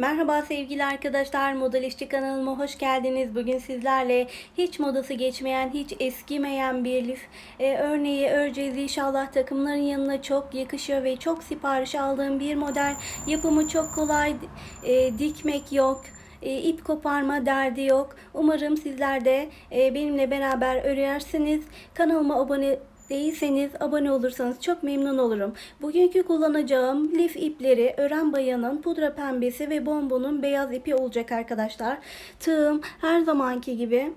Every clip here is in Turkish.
Merhaba sevgili arkadaşlar, Model İşçi kanalıma hoş geldiniz. Bugün sizlerle hiç modası geçmeyen, hiç eskimeyen bir lif e, örneği öreceğiz. İnşallah takımların yanına çok yakışıyor ve çok sipariş aldığım bir model. Yapımı çok kolay, e, dikmek yok. E, ip koparma derdi yok. Umarım sizler de e, benimle beraber örersiniz. Kanalıma abone değilseniz abone olursanız çok memnun olurum. Bugünkü kullanacağım lif ipleri Ören Bayan'ın pudra pembesi ve bombonun beyaz ipi olacak arkadaşlar. Tığım her zamanki gibi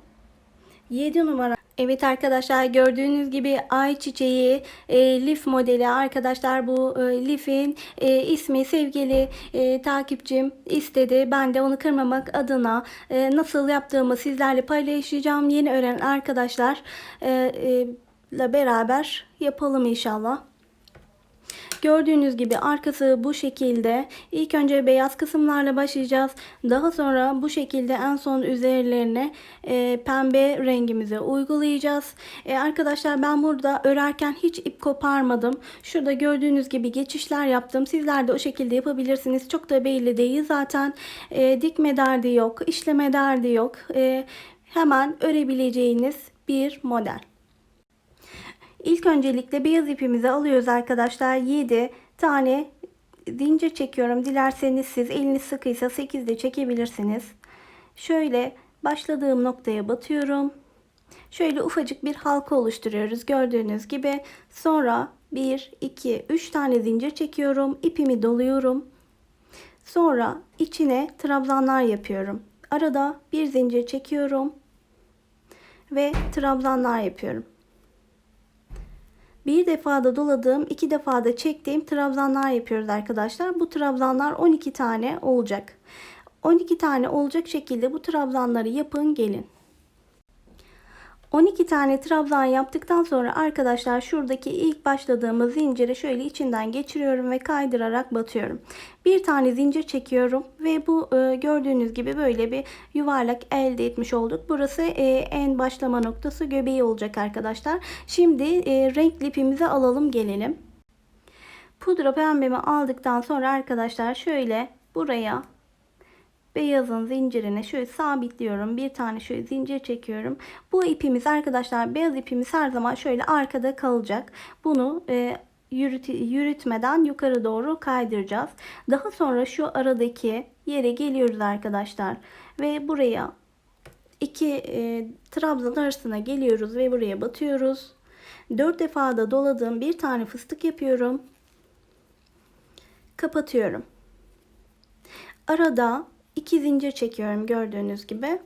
7 numara. Evet arkadaşlar gördüğünüz gibi ay çiçeği e, lif modeli arkadaşlar bu e, lifin e, ismi sevgili e, takipçim istedi. Ben de onu kırmamak adına e, nasıl yaptığımı sizlerle paylaşacağım. Yeni öğrenen arkadaşlar e, e, ile beraber yapalım inşallah. Gördüğünüz gibi arkası bu şekilde. İlk önce beyaz kısımlarla başlayacağız. Daha sonra bu şekilde en son üzerlerine e, pembe rengimizi uygulayacağız. E, arkadaşlar ben burada örerken hiç ip koparmadım. Şurada gördüğünüz gibi geçişler yaptım. Sizler de o şekilde yapabilirsiniz. Çok da belli değil zaten. E, dikme derdi yok, işleme derdi yok. E, hemen örebileceğiniz bir model. İlk öncelikle beyaz ipimizi alıyoruz arkadaşlar. 7 tane zincir çekiyorum. Dilerseniz siz eliniz sıkıysa 8 de çekebilirsiniz. Şöyle başladığım noktaya batıyorum. Şöyle ufacık bir halka oluşturuyoruz gördüğünüz gibi. Sonra 1, 2, 3 tane zincir çekiyorum. İpimi doluyorum. Sonra içine trabzanlar yapıyorum. Arada bir zincir çekiyorum. Ve trabzanlar yapıyorum. Bir defada doladığım, iki defada çektiğim trabzanlar yapıyoruz arkadaşlar. Bu trabzanlar 12 tane olacak. 12 tane olacak şekilde bu trabzanları yapın gelin. 12 tane trabzan yaptıktan sonra arkadaşlar şuradaki ilk başladığımız zinciri şöyle içinden geçiriyorum ve kaydırarak batıyorum. Bir tane zincir çekiyorum ve bu e, gördüğünüz gibi böyle bir yuvarlak elde etmiş olduk. Burası e, en başlama noktası göbeği olacak arkadaşlar. Şimdi e, renkli ipimizi alalım gelelim. Pudra pembemi aldıktan sonra arkadaşlar şöyle buraya beyazın zincirine şöyle sabitliyorum. Bir tane şöyle zincir çekiyorum. Bu ipimiz arkadaşlar beyaz ipimiz her zaman şöyle arkada kalacak. Bunu e, yürüt, yürütmeden yukarı doğru kaydıracağız. Daha sonra şu aradaki yere geliyoruz arkadaşlar. Ve buraya iki e, trabzan arasına geliyoruz ve buraya batıyoruz. 4 defa da doladığım bir tane fıstık yapıyorum. Kapatıyorum. Arada 2 zincir çekiyorum gördüğünüz gibi.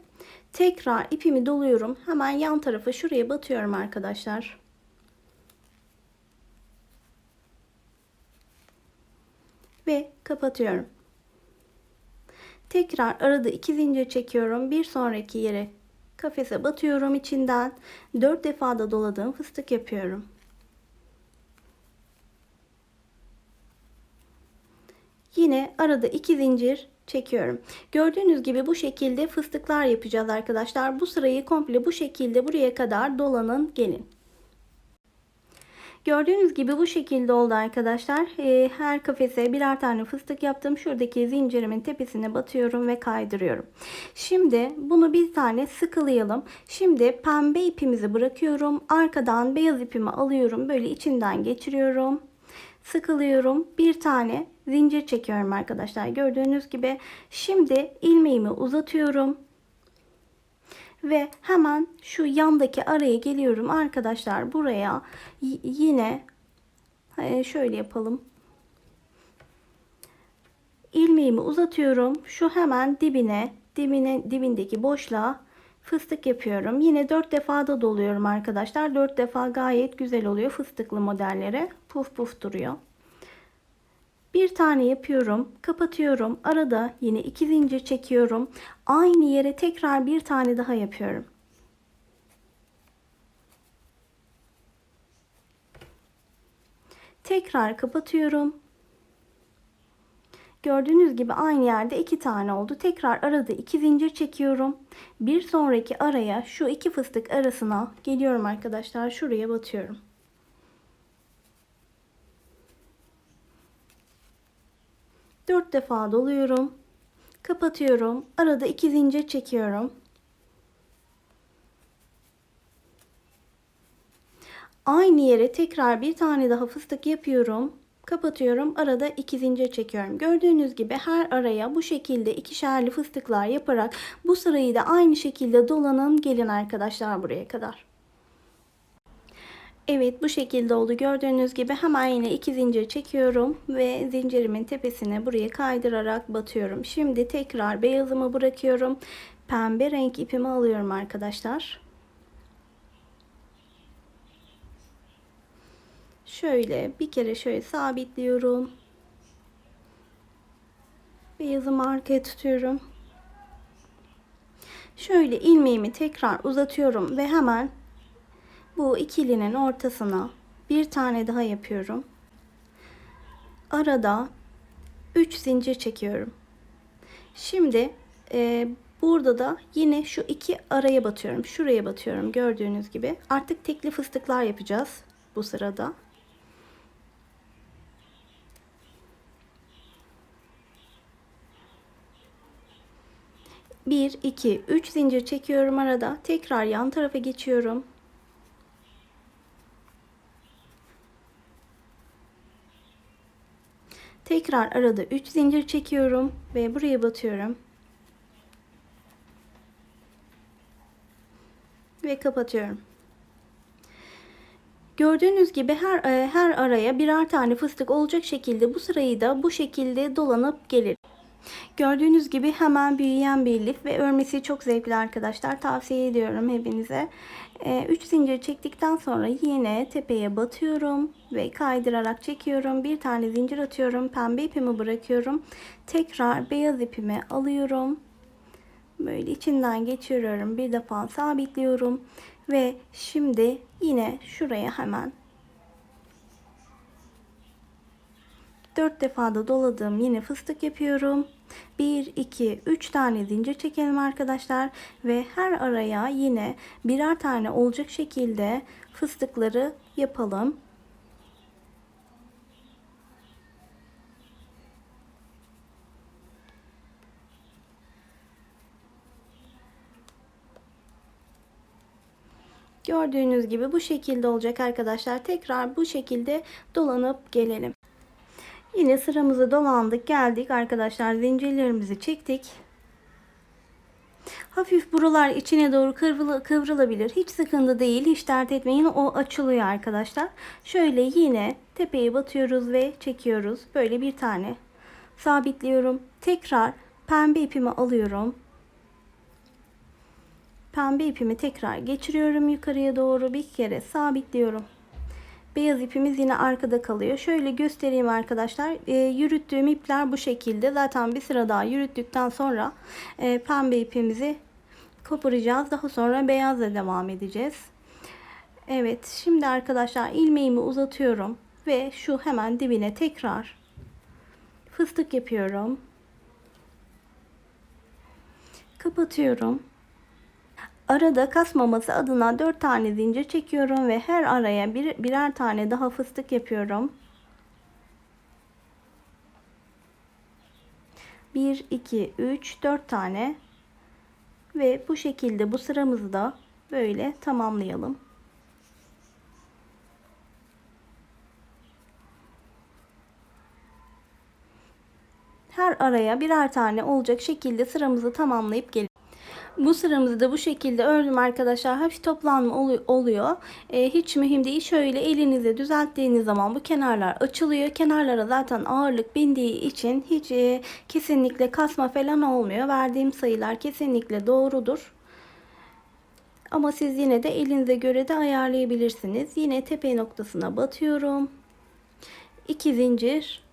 Tekrar ipimi doluyorum. Hemen yan tarafa şuraya batıyorum arkadaşlar. Ve kapatıyorum. Tekrar arada 2 zincir çekiyorum. Bir sonraki yere kafese batıyorum içinden. 4 defa da doladığım fıstık yapıyorum. Yine arada 2 zincir çekiyorum. Gördüğünüz gibi bu şekilde fıstıklar yapacağız arkadaşlar. Bu sırayı komple bu şekilde buraya kadar dolanın gelin. Gördüğünüz gibi bu şekilde oldu arkadaşlar. Ee, her kafese birer tane fıstık yaptım. Şuradaki zincirimin tepesine batıyorum ve kaydırıyorum. Şimdi bunu bir tane sıkılayalım. Şimdi pembe ipimizi bırakıyorum. Arkadan beyaz ipimi alıyorum. Böyle içinden geçiriyorum sıkılıyorum. Bir tane zincir çekiyorum arkadaşlar. Gördüğünüz gibi şimdi ilmeğimi uzatıyorum. Ve hemen şu yandaki araya geliyorum arkadaşlar. Buraya yine şöyle yapalım. ilmeğimi uzatıyorum. Şu hemen dibine, dibine dibindeki boşluğa fıstık yapıyorum. Yine 4 defa da doluyorum arkadaşlar. 4 defa gayet güzel oluyor fıstıklı modellere. Puf puf duruyor. Bir tane yapıyorum. Kapatıyorum. Arada yine 2 zincir çekiyorum. Aynı yere tekrar bir tane daha yapıyorum. Tekrar kapatıyorum. Gördüğünüz gibi aynı yerde iki tane oldu. Tekrar arada iki zincir çekiyorum. Bir sonraki araya şu iki fıstık arasına geliyorum arkadaşlar. Şuraya batıyorum. Dört defa doluyorum. Kapatıyorum. Arada iki zincir çekiyorum. Aynı yere tekrar bir tane daha fıstık yapıyorum. Kapatıyorum. Arada iki zincir çekiyorum. Gördüğünüz gibi her araya bu şekilde ikişerli fıstıklar yaparak bu sırayı da aynı şekilde dolanın gelin arkadaşlar buraya kadar. Evet bu şekilde oldu. Gördüğünüz gibi hemen yine iki zincir çekiyorum ve zincirimin tepesine buraya kaydırarak batıyorum. Şimdi tekrar beyazımı bırakıyorum. Pembe renk ipimi alıyorum arkadaşlar. Şöyle bir kere şöyle sabitliyorum. Beyazımı arkaya tutuyorum. Şöyle ilmeğimi tekrar uzatıyorum ve hemen bu ikilinin ortasına bir tane daha yapıyorum. Arada 3 zincir çekiyorum. Şimdi e, burada da yine şu iki araya batıyorum. Şuraya batıyorum gördüğünüz gibi. Artık tekli fıstıklar yapacağız bu sırada. Bir, iki, üç zincir çekiyorum arada. Tekrar yan tarafa geçiyorum. Tekrar arada 3 zincir çekiyorum ve buraya batıyorum. Ve kapatıyorum. Gördüğünüz gibi her e, her araya birer tane fıstık olacak şekilde bu sırayı da bu şekilde dolanıp gelir. Gördüğünüz gibi hemen büyüyen bir lif ve örmesi çok zevkli arkadaşlar. Tavsiye ediyorum hepinize. 3 ee, zincir çektikten sonra yine tepeye batıyorum ve kaydırarak çekiyorum. Bir tane zincir atıyorum. Pembe ipimi bırakıyorum. Tekrar beyaz ipimi alıyorum. Böyle içinden geçiriyorum. Bir defa sabitliyorum. Ve şimdi yine şuraya hemen 4 defa da doladığım yine fıstık yapıyorum. 1, 2, 3 tane zincir çekelim arkadaşlar. Ve her araya yine birer tane olacak şekilde fıstıkları yapalım. Gördüğünüz gibi bu şekilde olacak arkadaşlar. Tekrar bu şekilde dolanıp gelelim. Yine sıramızı dolandık geldik arkadaşlar zincirlerimizi çektik. Hafif buralar içine doğru kıvrıl kıvrılabilir. Hiç sıkıntı değil. Hiç dert etmeyin. O açılıyor arkadaşlar. Şöyle yine tepeye batıyoruz ve çekiyoruz. Böyle bir tane sabitliyorum. Tekrar pembe ipimi alıyorum. Pembe ipimi tekrar geçiriyorum yukarıya doğru bir kere sabitliyorum. Beyaz ipimiz yine arkada kalıyor. Şöyle göstereyim arkadaşlar. E, yürüttüğüm ipler bu şekilde. Zaten bir sıra daha yürüttükten sonra e, pembe ipimizi koparacağız. Daha sonra beyazla devam edeceğiz. Evet şimdi arkadaşlar ilmeğimi uzatıyorum. Ve şu hemen dibine tekrar fıstık yapıyorum. Kapatıyorum. Arada kasmaması adına 4 tane zincir çekiyorum ve her araya bir, birer tane daha fıstık yapıyorum. 1, 2, 3, 4 tane ve bu şekilde bu sıramızı da böyle tamamlayalım. Her araya birer tane olacak şekilde sıramızı tamamlayıp geliyoruz. Bu sıramızı da bu şekilde ördüm arkadaşlar. Hafif toplanma oluyor. E, hiç mühim değil. Şöyle elinize düzelttiğiniz zaman bu kenarlar açılıyor. Kenarlara zaten ağırlık bindiği için hiç e, kesinlikle kasma falan olmuyor. Verdiğim sayılar kesinlikle doğrudur. Ama siz yine de elinize göre de ayarlayabilirsiniz. Yine tepe noktasına batıyorum. 2 zincir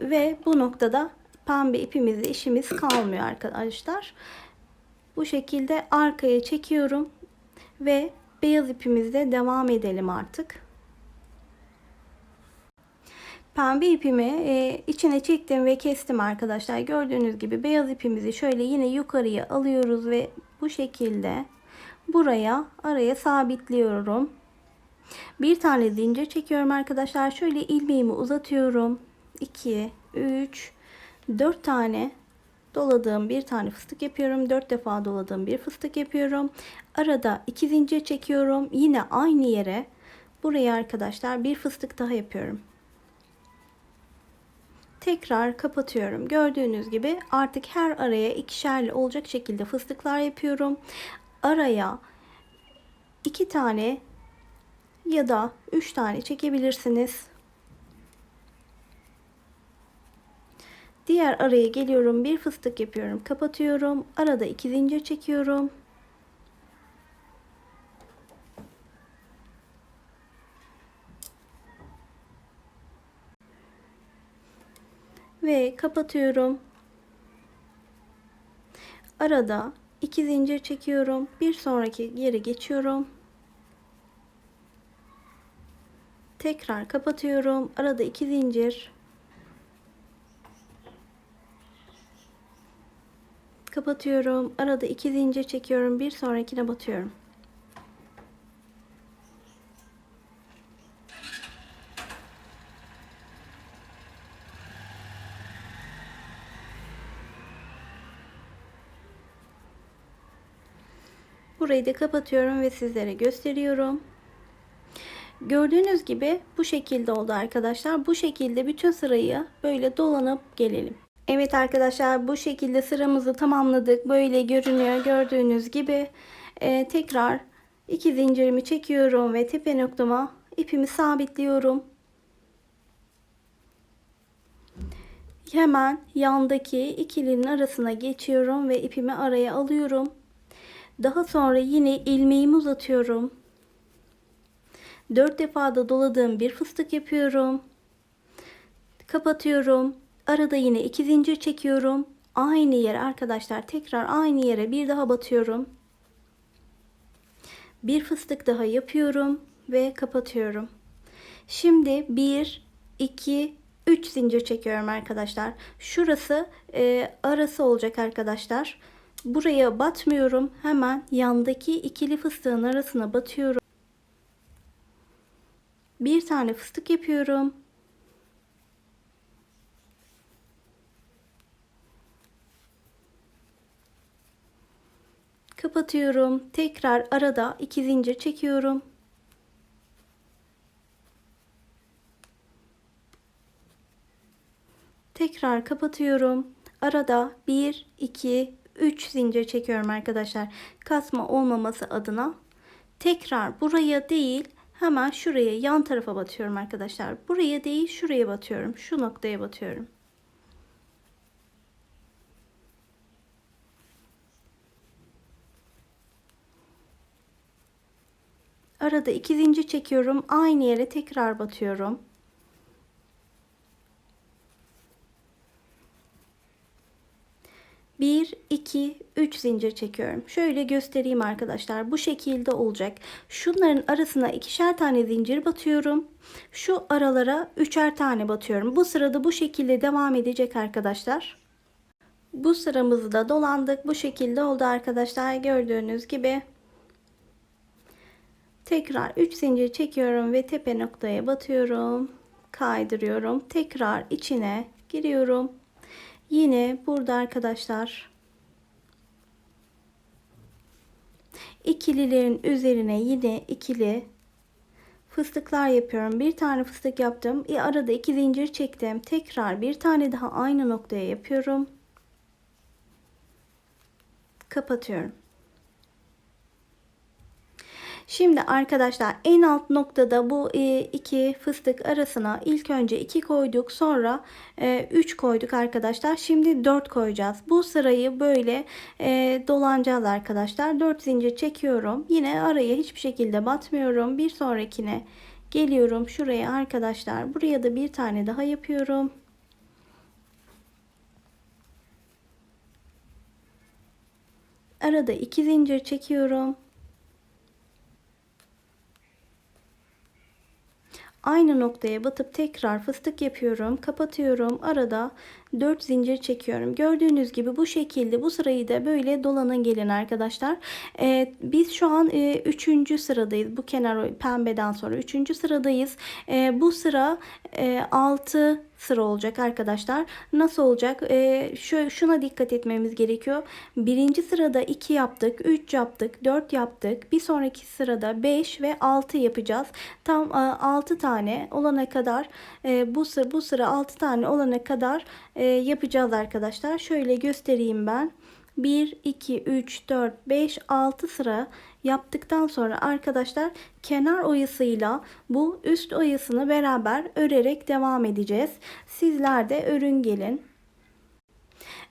ve bu noktada pembe ipimizle işimiz kalmıyor arkadaşlar. Bu şekilde arkaya çekiyorum ve beyaz ipimizle devam edelim artık. Pembe ipimi e, içine çektim ve kestim arkadaşlar. Gördüğünüz gibi beyaz ipimizi şöyle yine yukarıya alıyoruz ve bu şekilde buraya araya sabitliyorum. Bir tane zincir çekiyorum arkadaşlar. Şöyle ilmeğimi uzatıyorum. 2, 3, 4 tane doladığım bir tane fıstık yapıyorum. 4 defa doladığım bir fıstık yapıyorum. Arada iki zincir çekiyorum. Yine aynı yere buraya arkadaşlar bir fıstık daha yapıyorum. Tekrar kapatıyorum. Gördüğünüz gibi artık her araya ikişerli olacak şekilde fıstıklar yapıyorum. Araya iki tane ya da üç tane çekebilirsiniz. Diğer araya geliyorum. Bir fıstık yapıyorum. Kapatıyorum. Arada iki zincir çekiyorum. Ve kapatıyorum. Arada iki zincir çekiyorum. Bir sonraki yere geçiyorum. Tekrar kapatıyorum. Arada iki zincir. Kapatıyorum. Arada iki zincir çekiyorum. Bir sonrakine batıyorum. Burayı da kapatıyorum ve sizlere gösteriyorum. Gördüğünüz gibi bu şekilde oldu arkadaşlar. Bu şekilde bütün sırayı böyle dolanıp gelelim. Evet arkadaşlar bu şekilde sıramızı tamamladık. Böyle görünüyor gördüğünüz gibi. Ee, tekrar iki zincirimi çekiyorum ve tepe noktama ipimi sabitliyorum. Hemen yandaki ikilinin arasına geçiyorum ve ipimi araya alıyorum. Daha sonra yine ilmeğimi uzatıyorum. 4 defa da doladığım bir fıstık yapıyorum. Kapatıyorum. Arada yine iki zincir çekiyorum. Aynı yere arkadaşlar tekrar aynı yere bir daha batıyorum. Bir fıstık daha yapıyorum ve kapatıyorum. Şimdi 1 2 3 zincir çekiyorum arkadaşlar. Şurası e, arası olacak arkadaşlar. Buraya batmıyorum. Hemen yandaki ikili fıstığın arasına batıyorum. Bir tane fıstık yapıyorum. Kapatıyorum. Tekrar arada iki zincir çekiyorum. Tekrar kapatıyorum. Arada 1 2 3 zincir çekiyorum arkadaşlar. Kasma olmaması adına. Tekrar buraya değil hemen şuraya yan tarafa batıyorum arkadaşlar. Buraya değil şuraya batıyorum. Şu noktaya batıyorum. Arada iki zincir çekiyorum. Aynı yere tekrar batıyorum. Bir, iki, üç zincir çekiyorum. Şöyle göstereyim arkadaşlar. Bu şekilde olacak. Şunların arasına ikişer tane zincir batıyorum. Şu aralara üçer tane batıyorum. Bu sırada bu şekilde devam edecek arkadaşlar. Bu sıramızı da dolandık. Bu şekilde oldu arkadaşlar. Gördüğünüz gibi. Tekrar 3 zincir çekiyorum ve tepe noktaya batıyorum. Kaydırıyorum. Tekrar içine giriyorum. Yine burada arkadaşlar ikililerin üzerine yine ikili fıstıklar yapıyorum. Bir tane fıstık yaptım. E arada iki zincir çektim. Tekrar bir tane daha aynı noktaya yapıyorum. Kapatıyorum. Şimdi arkadaşlar en alt noktada bu e, iki fıstık arasına ilk önce 2 koyduk sonra 3 e, koyduk arkadaşlar. Şimdi 4 koyacağız. Bu sırayı böyle e, dolanacağız arkadaşlar. 4 zincir çekiyorum. Yine araya hiçbir şekilde batmıyorum. Bir sonrakine geliyorum şuraya arkadaşlar. Buraya da bir tane daha yapıyorum. Arada 2 zincir çekiyorum. Aynı noktaya batıp tekrar fıstık yapıyorum. Kapatıyorum. Arada 4 zincir çekiyorum. Gördüğünüz gibi bu şekilde bu sırayı da böyle dolanın gelin arkadaşlar. Ee, biz şu an 3. E, sıradayız. Bu kenar pembeden sonra 3. sıradayız. E, bu sıra e, 6 sıra olacak arkadaşlar. Nasıl olacak? Ee, şu, şuna dikkat etmemiz gerekiyor. Birinci sırada 2 yaptık, 3 yaptık, 4 yaptık. Bir sonraki sırada 5 ve 6 yapacağız. Tam e, 6 tane olana kadar e, bu sıra bu sıra 6 tane olana kadar e, yapacağız arkadaşlar. Şöyle göstereyim ben. 1, 2, 3, 4, 5, 6 sıra yaptıktan sonra arkadaşlar kenar oyasıyla bu üst oyasını beraber örerek devam edeceğiz. Sizler de örün gelin.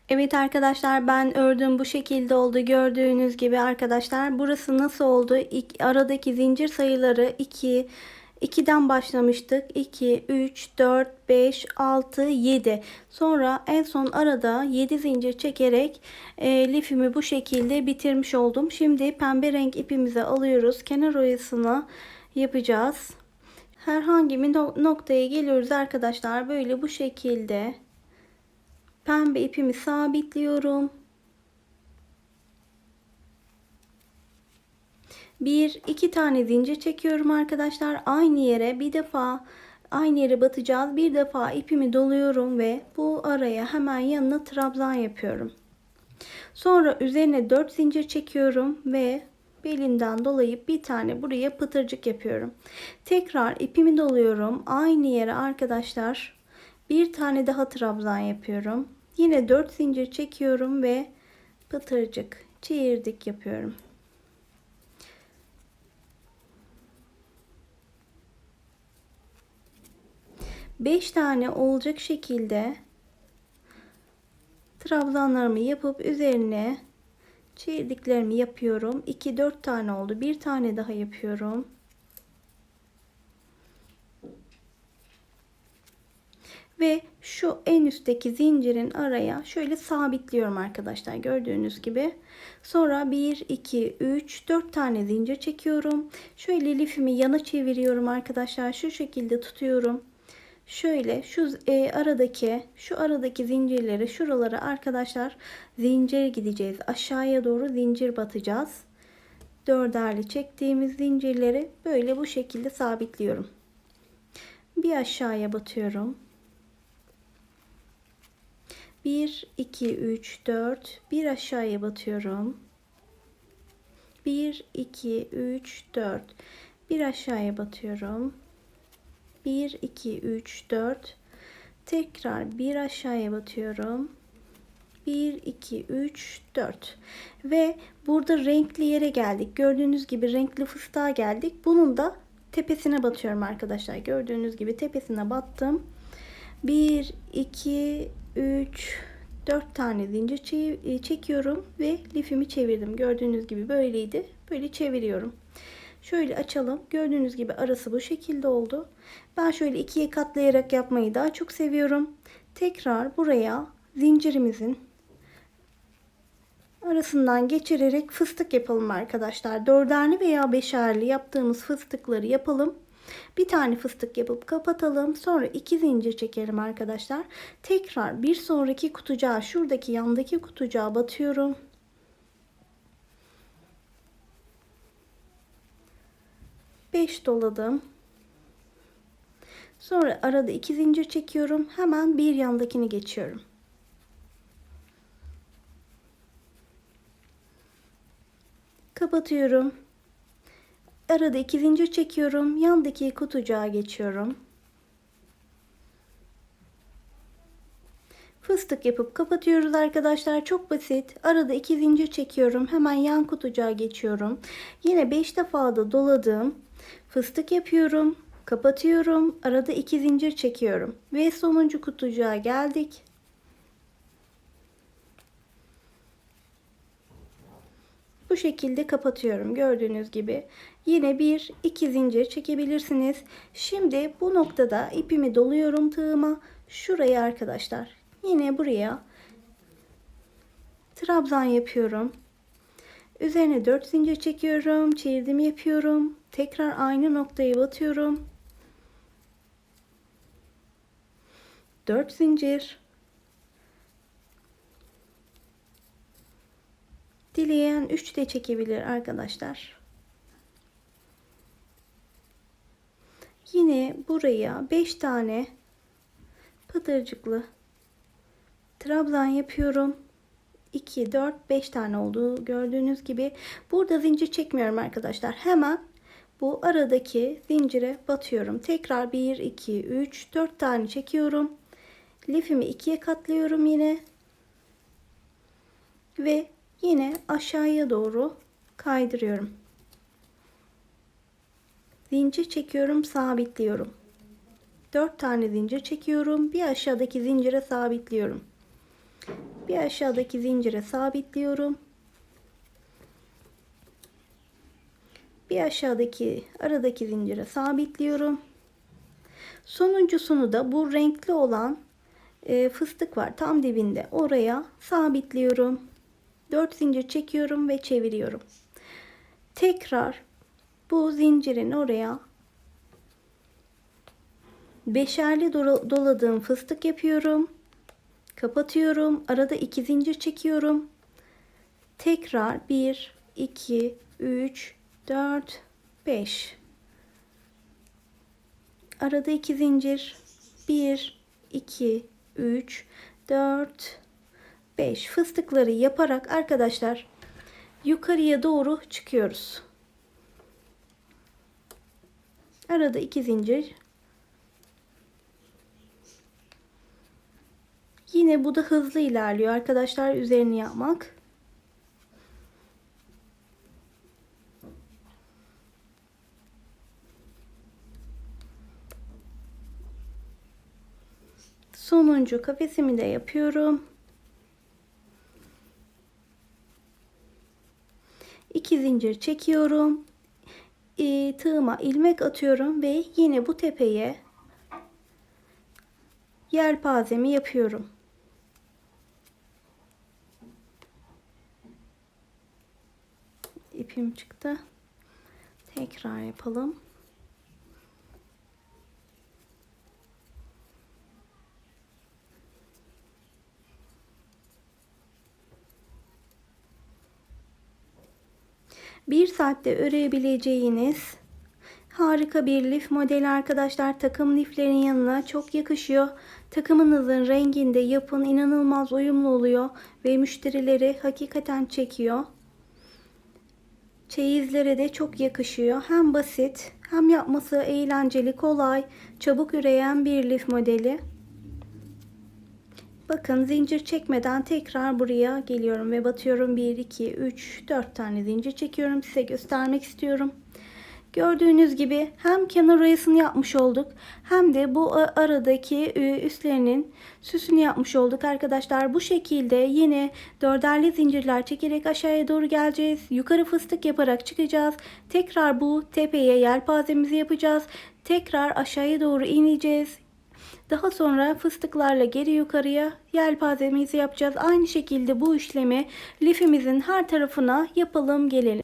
Evet arkadaşlar ben ördüm bu şekilde oldu gördüğünüz gibi arkadaşlar burası nasıl oldu aradaki zincir sayıları 2 2'den başlamıştık. 2, 3, 4, 5, 6, 7. Sonra en son arada 7 zincir çekerek e, lifimi bu şekilde bitirmiş oldum. Şimdi pembe renk ipimizi alıyoruz. Kenar oyasını yapacağız. Herhangi bir noktaya geliyoruz arkadaşlar. Böyle bu şekilde pembe ipimi sabitliyorum. Bir iki tane zincir çekiyorum arkadaşlar. Aynı yere bir defa aynı yere batacağız. Bir defa ipimi doluyorum ve bu araya hemen yanına trabzan yapıyorum. Sonra üzerine 4 zincir çekiyorum ve belinden dolayıp bir tane buraya pıtırcık yapıyorum. Tekrar ipimi doluyorum. Aynı yere arkadaşlar bir tane daha trabzan yapıyorum. Yine 4 zincir çekiyorum ve pıtırcık çevirdik yapıyorum. 5 tane olacak şekilde trabzanlarımı yapıp üzerine çevirdiklerimi yapıyorum. 2 4 tane oldu. Bir tane daha yapıyorum. Ve şu en üstteki zincirin araya şöyle sabitliyorum arkadaşlar. Gördüğünüz gibi. Sonra 1, 2, 3, 4 tane zincir çekiyorum. Şöyle lifimi yana çeviriyorum arkadaşlar. Şu şekilde tutuyorum şöyle şu e, aradaki şu aradaki zincirleri şuralara arkadaşlar zincir gideceğiz. Aşağıya doğru zincir batacağız. Dörderli çektiğimiz zincirleri böyle bu şekilde sabitliyorum. Bir aşağıya batıyorum. 1 2 3 4 bir aşağıya batıyorum. 1 2 3 4 bir aşağıya batıyorum. 1 2 3 4 tekrar bir aşağıya batıyorum. 1 2 3 4 ve burada renkli yere geldik. Gördüğünüz gibi renkli fıstığa geldik. Bunun da tepesine batıyorum arkadaşlar. Gördüğünüz gibi tepesine battım. 1 2 3 4 tane zincir e, çekiyorum ve lifimi çevirdim. Gördüğünüz gibi böyleydi. Böyle çeviriyorum Şöyle açalım. Gördüğünüz gibi arası bu şekilde oldu. Ben şöyle ikiye katlayarak yapmayı daha çok seviyorum. Tekrar buraya zincirimizin arasından geçirerek fıstık yapalım arkadaşlar. Dörderli veya beşerli yaptığımız fıstıkları yapalım. Bir tane fıstık yapıp kapatalım. Sonra iki zincir çekelim arkadaşlar. Tekrar bir sonraki kutucuğa şuradaki yandaki kutucuğa batıyorum. 5 doladım. Sonra arada 2 zincir çekiyorum. Hemen bir yandakini geçiyorum. Kapatıyorum. Arada 2 zincir çekiyorum. Yandaki kutucuğa geçiyorum. Fıstık yapıp kapatıyoruz arkadaşlar. Çok basit. Arada 2 zincir çekiyorum. Hemen yan kutucuğa geçiyorum. Yine 5 defa da doladım. Fıstık yapıyorum. Kapatıyorum. Arada iki zincir çekiyorum. Ve sonuncu kutucuğa geldik. Bu şekilde kapatıyorum. Gördüğünüz gibi. Yine bir iki zincir çekebilirsiniz. Şimdi bu noktada ipimi doluyorum tığıma. Şuraya arkadaşlar. Yine buraya trabzan yapıyorum. Üzerine 4 zincir çekiyorum. Çevirdim yapıyorum. Tekrar aynı noktaya batıyorum. 4 zincir. Dileyen 3 de çekebilir arkadaşlar. Yine buraya 5 tane pıtırcıklı trabzan yapıyorum. 2, 4, 5 tane oldu. Gördüğünüz gibi burada zincir çekmiyorum arkadaşlar. Hemen bu aradaki zincire batıyorum. Tekrar 1, 2, 3, 4 tane çekiyorum. Lifimi ikiye katlıyorum yine. Ve yine aşağıya doğru kaydırıyorum. Zincir çekiyorum, sabitliyorum. 4 tane zincir çekiyorum. Bir aşağıdaki zincire sabitliyorum. Bir aşağıdaki zincire sabitliyorum. Bir aşağıdaki aradaki zincire sabitliyorum. Sonuncusunu da bu renkli olan e, fıstık var tam dibinde. Oraya sabitliyorum. 4 zincir çekiyorum ve çeviriyorum. Tekrar bu zincirin oraya beşerli doladığım fıstık yapıyorum. Kapatıyorum. Arada iki zincir çekiyorum. Tekrar 1 2 3 4 5 Arada iki zincir 1 2 3 4 5 fıstıkları yaparak arkadaşlar yukarıya doğru çıkıyoruz. Arada iki zincir. Yine bu da hızlı ilerliyor arkadaşlar üzerini yapmak. Sonuncu kafesimi de yapıyorum. İki zincir çekiyorum e, tığıma ilmek atıyorum ve yine bu tepeye yelpazemi yapıyorum. İpim çıktı. Tekrar yapalım. bir saatte örebileceğiniz harika bir lif modeli arkadaşlar. Takım liflerin yanına çok yakışıyor. Takımınızın renginde yapın inanılmaz uyumlu oluyor ve müşterileri hakikaten çekiyor. Çeyizlere de çok yakışıyor. Hem basit hem yapması eğlenceli, kolay, çabuk üreyen bir lif modeli. Bakın zincir çekmeden tekrar buraya geliyorum ve batıyorum. 1, 2, 3, 4 tane zincir çekiyorum. Size göstermek istiyorum. Gördüğünüz gibi hem kenar oyasını yapmış olduk hem de bu aradaki e, üstlerinin süsünü yapmış olduk arkadaşlar. Bu şekilde yine dörderli zincirler çekerek aşağıya doğru geleceğiz. Yukarı fıstık yaparak çıkacağız. Tekrar bu tepeye yelpazemizi yapacağız. Tekrar aşağıya doğru ineceğiz. Daha sonra fıstıklarla geri yukarıya yelpazemizi yapacağız. Aynı şekilde bu işlemi lifimizin her tarafına yapalım gelelim.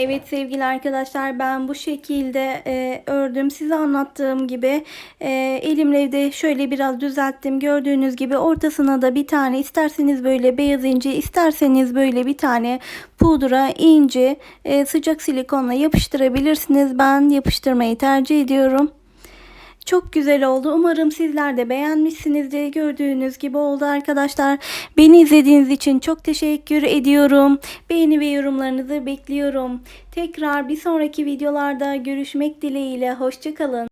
Evet sevgili arkadaşlar ben bu şekilde e, ördüm. Size anlattığım gibi e, elimle de şöyle biraz düzelttim. Gördüğünüz gibi ortasına da bir tane isterseniz böyle beyaz ince isterseniz böyle bir tane pudra ince e, sıcak silikonla yapıştırabilirsiniz. Ben yapıştırmayı tercih ediyorum. Çok güzel oldu. Umarım sizler de beğenmişsinizdir. Gördüğünüz gibi oldu arkadaşlar. Beni izlediğiniz için çok teşekkür ediyorum. Beğeni ve yorumlarınızı bekliyorum. Tekrar bir sonraki videolarda görüşmek dileğiyle. Hoşçakalın.